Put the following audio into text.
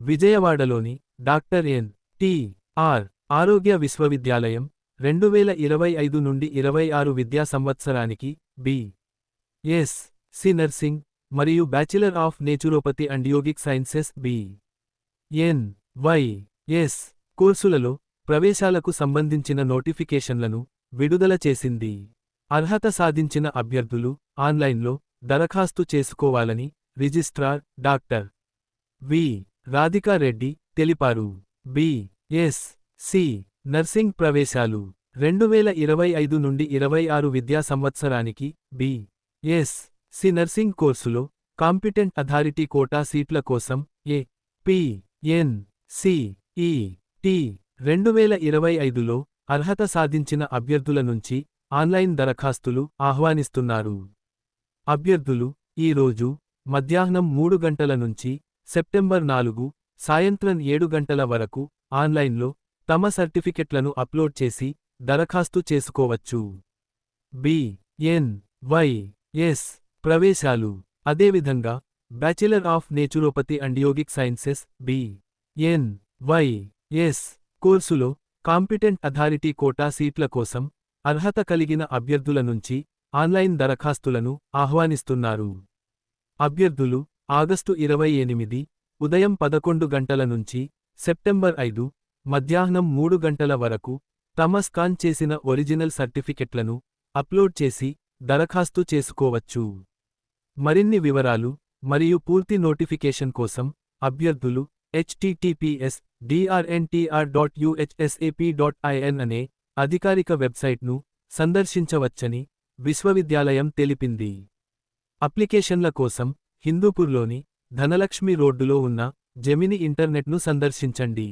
విజయవాడలోని doctor N. T. Are. ఆరోగ్య విశ్వవిద్యాలయం రెండు వేల ఇరవై ఐదు నుండి ఇరవై ఆరు విద్యా సంవత్సరానికి బి. ఎస్. సి. నర్సింగ్ మరియు bachelor of naturopathy and yogic sciences B. N. Y. S. కోర్సులలో ప్రవేశాలకు సంబంధించిన నోటిఫికేషన్లను విడుదల చేసింది. అర్హత సాధించిన అభ్యర్థులు ఆన్లైన్లో దరఖాస్తు చేసుకోవాలని రిజిస్ట్రార్ డాక్టర్ వి. రాధికారెడ్డి తెలిపారు. బి. ఎస్. సి. నర్సింగ్ ప్రవేశాలు రెండు వేల ఇరవై ఐదు నుండి ఇరవై ఆరు విద్యా సంవత్సరానికి బి. ఎస్. సి. నర్సింగ్ కోర్సులో కాంపిటెంట్ అథారిటీ కోటా సీట్ల కోసం A. P. N. C. E. T. రెండు వేల ఇరవై ఐదులో అర్హత సాధించిన అభ్యర్థుల నుంచి ఆన్లైన్ దరఖాస్తులు ఆహ్వానిస్తున్నారు. అభ్యర్థులు ఈ రోజు మధ్యాహ్నం మూడు గంటల నుంచి సెప్టెంబర్ నాలుగు సాయంత్రం ఏడు గంటల వరకు ఆన్లైన్లో తమ సర్టిఫికెట్లను అప్లోడ్ చేసి దరఖాస్తు చేసుకోవచ్చు. బి ఎన్ వై ఎస్ ప్రవేశాలు. అదేవిధంగా bachelor of naturopathy and yogic sciences. B N Y S కోర్సులో కాంపిటెంట్ అథారిటీ కోటా సీట్ల కోసం అర్హత కలిగిన అభ్యర్థుల నుంచి ఆన్లైన్ దరఖాస్తులను ఆహ్వానిస్తున్నారు. అభ్యర్థులు ఆగస్టు ఇరవై ఎనిమిది ఉదయం పదకొండు గంటల నుంచి సెప్టెంబర్ ఐదు మధ్యాహ్నం మూడు గంటల వరకు తమ స్కాన్ చేసిన ఒరిజినల్ సర్టిఫికెట్లను అప్లోడ్ చేసి దరఖాస్తు చేసుకోవచ్చు. మరిన్ని వివరాలు మరియు పూర్తి నోటిఫికేషన్ కోసం అభ్యర్థులు HTTPS DRNTR dot UHSAP dot IN అనే అధికారిక వెబ్సైట్ను సందర్శించవచ్చని విశ్వవిద్యాలయం తెలిపింది. అప్లికేషన్ల కోసం హిందూపూర్లోని ధనలక్ష్మి రోడ్డులో ఉన్న జెమిని ఇంటర్నెట్ను సందర్శించండి.